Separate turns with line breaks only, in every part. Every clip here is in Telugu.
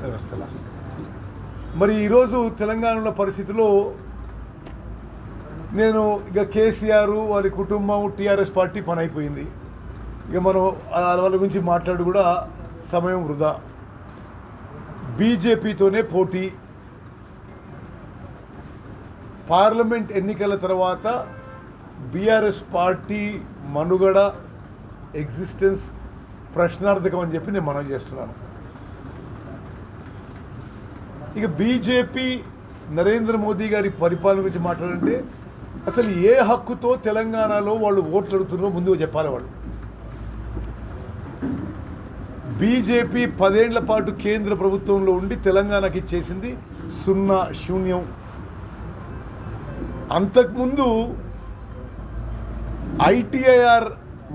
వ్యవస్థల మరి ఈరోజు తెలంగాణలో పరిస్థితిలో నేను ఇక కేసీఆర్ వారి కుటుంబం టీఆర్ఎస్ పార్టీ పని అయిపోయింది ఇక మనం వాళ్ళ గురించి మాట్లాడు కూడా సమయం వృధా. బీజేపీతోనే పోటీ. పార్లమెంట్ ఎన్నికల తర్వాత బీఆర్ఎస్ పార్టీ మనుగడ ఎగ్జిస్టెన్స్ ప్రశ్నార్థకం అని చెప్పి నేను మనం చేస్తున్నాను. ఇక బీజేపీ నరేంద్ర మోదీ గారి పరిపాలన గురించి మాట్లాడంటే అసలు ఏ హక్కుతో తెలంగాణలో వాళ్ళు ఓట్లు అడుగుతున్నారో ముందుగా చెప్పాలి వాళ్ళు. బీజేపీ పదేళ్ళ పాటు కేంద్ర ప్రభుత్వంలో ఉండి తెలంగాణకి చేసింది సున్నా శూన్యం. అంతకుముందు ఐటీఐఆర్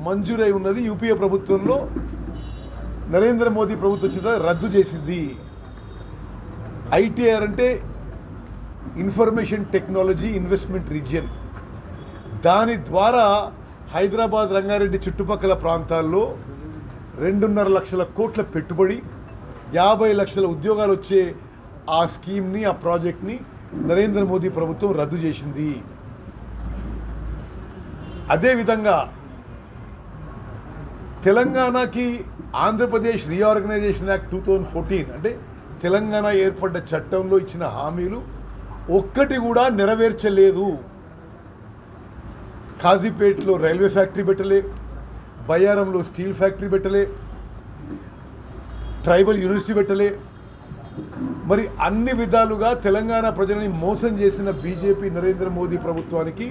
మంజూరై ఉన్నది యూపీఏ ప్రభుత్వంలో. నరేంద్ర మోదీ ప్రభుత్వం వచ్చిన రద్దు చేసింది. ఐటీఆర్ అంటే ఇన్ఫర్మేషన్ టెక్నాలజీ ఇన్వెస్ట్మెంట్ రీజియన్. దాని ద్వారా హైదరాబాద్ రంగారెడ్డి చుట్టుపక్కల ప్రాంతాల్లో రెండున్నర లక్షల కోట్ల పెట్టుబడి యాభై లక్షల ఉద్యోగాలు వచ్చే ఆ స్కీమ్ని ఆ ప్రాజెక్ట్ని నరేంద్ర మోదీ ప్రభుత్వం రద్దు చేసింది. అదేవిధంగా తెలంగాణకి Andhra Pradesh reorganisation act two thousand fourteen అంటే తెలంగాణ ఏర్పడ్డ చట్టంలో ఇచ్చిన హామీలు ఒక్కటి కూడా నెరవేర్చలేదు. కాజీపేటలో రైల్వే ఫ్యాక్టరీ పెట్టలే బయ్యారంలో స్టీల్ ఫ్యాక్టరీ పెట్టలే ట్రైబల్ యూనివర్సిటీ పెట్టలే. మరి అన్ని విధాలుగా తెలంగాణ ప్రజలని మోసం చేసిన బీజేపీ నరేంద్ర మోదీ ప్రభుత్వానికి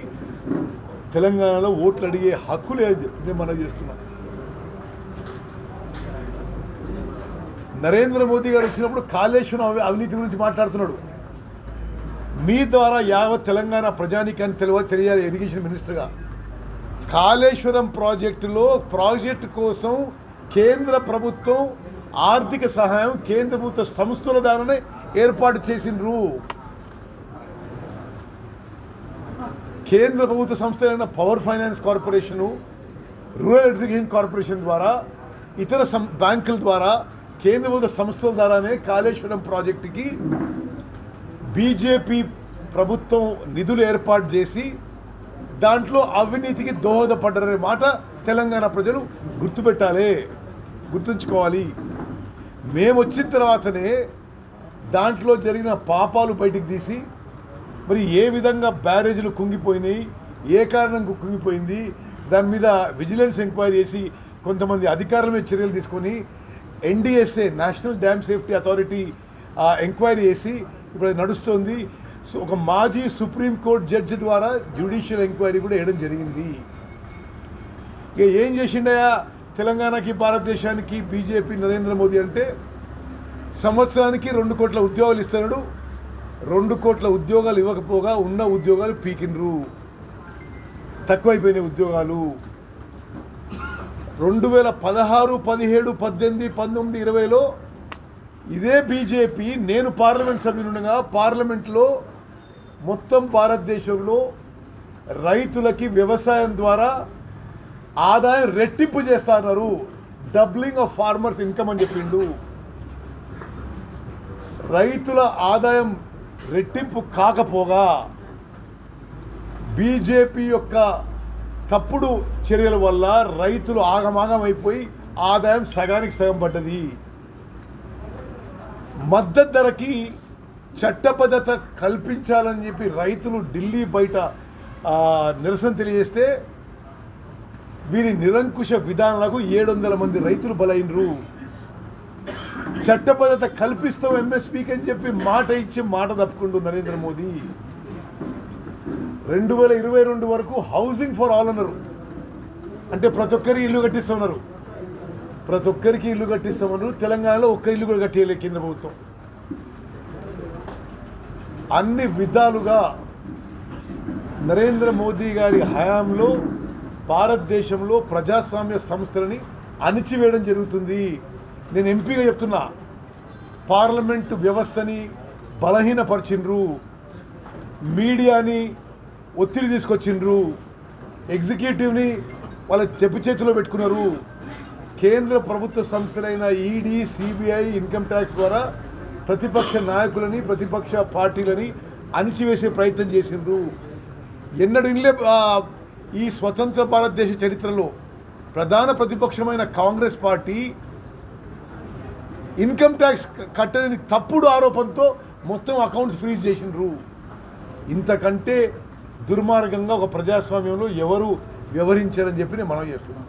తెలంగాణలో ఓట్లు అడిగే హక్కు లేదు మనం చేస్తున్నాం. నరేంద్ర మోదీ గారు వచ్చినప్పుడు కాళేశ్వరం అవి- అవినీతి గురించి మాట్లాడుతున్నాడు. మీ ద్వారా యావత్ తెలంగాణ ప్రజానికాన్ని తెలియ తెలియాలి ఇరిగేషన్ మినిస్టర్గా. కాళేశ్వరం ప్రాజెక్టులో ప్రాజెక్టు కోసం కేంద్ర ప్రభుత్వం ఆర్థిక సహాయం కేంద్ర ప్రభుత్వ సంస్థల ద్వారానే ఏర్పాటు చేసిండ్రు. కేంద్ర ప్రభుత్వ సంస్థలైన power finance corporation rural education corporation ద్వారా ఇతర సం బ్యాంకుల ద్వారా కేంద్ర ప్రభుత్వ సంస్థల ద్వారానే కాళేశ్వరం ప్రాజెక్టుకి బీజేపీ ప్రభుత్వం నిధులు ఏర్పాటు చేసి దాంట్లో అవినీతికి దోహదపడ్డారనే మాట తెలంగాణ ప్రజలు గుర్తుపెట్టాలి. గుర్తుంచుకోవాలి. మేము వచ్చిన తర్వాతనే దాంట్లో జరిగిన పాపాలు బయటికి తీసి మరి ఏ విధంగా బ్యారేజీలు కుంగిపోయినాయి ఏ కారణంగా కుంగిపోయింది దాని మీద విజిలెన్స్ ఎంక్వైరీ చేసి కొంతమంది అధికారుల మీద చర్యలు తీసుకొని NDSA national dam safety authority enquiry చేసి ఇప్పుడు అది నడుస్తోంది. సో ఒక మాజీ సుప్రీంకోర్టు జడ్జి ద్వారా జ్యుడిషియల్ ఎంక్వైరీ కూడా వేయడం జరిగింది. ఇక ఏం చేసిండయా తెలంగాణకి భారతదేశానికి బీజేపీ నరేంద్ర మోదీ అంటే సంవత్సరానికి రెండు కోట్ల ఉద్యోగాలు ఇస్తున్నాడు. రెండు కోట్ల ఉద్యోగాలు ఇవ్వకపోగా ఉన్న ఉద్యోగాలు పీకినరు తక్కువైపోయిన ఉద్యోగాలు. రెండు వేల పదహారు పదిహేడు పద్దెనిమిది పంతొమ్మిది ఇరవైలో ఇదే బీజేపీ నేను పార్లమెంట్ సభ్యునుండగా పార్లమెంట్లో మొత్తం భారతదేశంలో రైతులకి వ్యవసాయం ద్వారా ఆదాయం రెట్టింపు చేస్తున్నారు డబ్లింగ్ ఆఫ్ ఫార్మర్స్ ఇన్కమ్ అని చెప్పిండు. రైతుల ఆదాయం రెట్టింపు కాకపోగా బీజేపీ యొక్క తప్పుడు చర్యల వల్ల రైతులు ఆగమాగం అయిపోయి ఆదాయం సగానికి సగం పడ్డది. మద్దతు ధరకి చట్టబద్ధత కల్పించాలని చెప్పి రైతులు ఢిల్లీ బయట నిరసన తెలియజేస్తే వీరి నిరంకుశ విధానాలకు ఏడు వందల మంది రైతులు బలైనరు చట్టబద్ధత కల్పిస్తాం ఎంఎస్పీకి అని చెప్పి మాట ఇచ్చి మాట తప్పుకుంటూ నరేంద్ర మోదీ. రెండు వేల ఇరవై రెండు వరకు హౌసింగ్ ఫర్ ఆల్ అన్నారు. అంటే ప్రతి ఒక్కరికి ఇల్లు కట్టిస్తున్నారు. ప్రతి ఒక్కరికి ఇల్లు కట్టిస్తామన్నారు తెలంగాణలో ఒక్క ఇల్లు కూడా కట్టేయలేదు కేంద్ర ప్రభుత్వం. అన్ని విధాలుగా నరేంద్ర మోదీ గారి హయాంలో భారతదేశంలో ప్రజాస్వామ్య సంస్థలని అణిచివేయడం జరుగుతుంది. నేను ఎంపీగా చెప్తున్నా పార్లమెంటు వ్యవస్థని బలహీనపరిచిండ్రు. మీడియాని ఒత్తిడి తీసుకొచ్చిండ్రు. ఎగ్జిక్యూటివ్ని వాళ్ళ చెప్పు చేతిలో పెట్టుకున్నారు. కేంద్ర ప్రభుత్వ సంస్థలైన ఈడీ సిబిఐ ఇన్కమ్ ట్యాక్స్ ద్వారా ప్రతిపక్ష నాయకులని ప్రతిపక్ష పార్టీలని అణిచివేసే ప్రయత్నం చేసిండ్రు. ఎన్నడూ ఇల్లే ఈ స్వతంత్ర భారతదేశ చరిత్రలో ప్రధాన ప్రతిపక్షమైన కాంగ్రెస్ పార్టీ ఇన్కమ్ ట్యాక్స్ కట్టని తప్పుడు ఆరోపణతో మొత్తం అకౌంట్స్ ఫ్రీజ్ చేసిండ్రు. ఇంతకంటే దుర్మార్గంగా ఒక ప్రజాస్వామ్యంలో ఎవరు వ్యవహరించారని చెప్పి నేను మనం చేస్తున్నాను.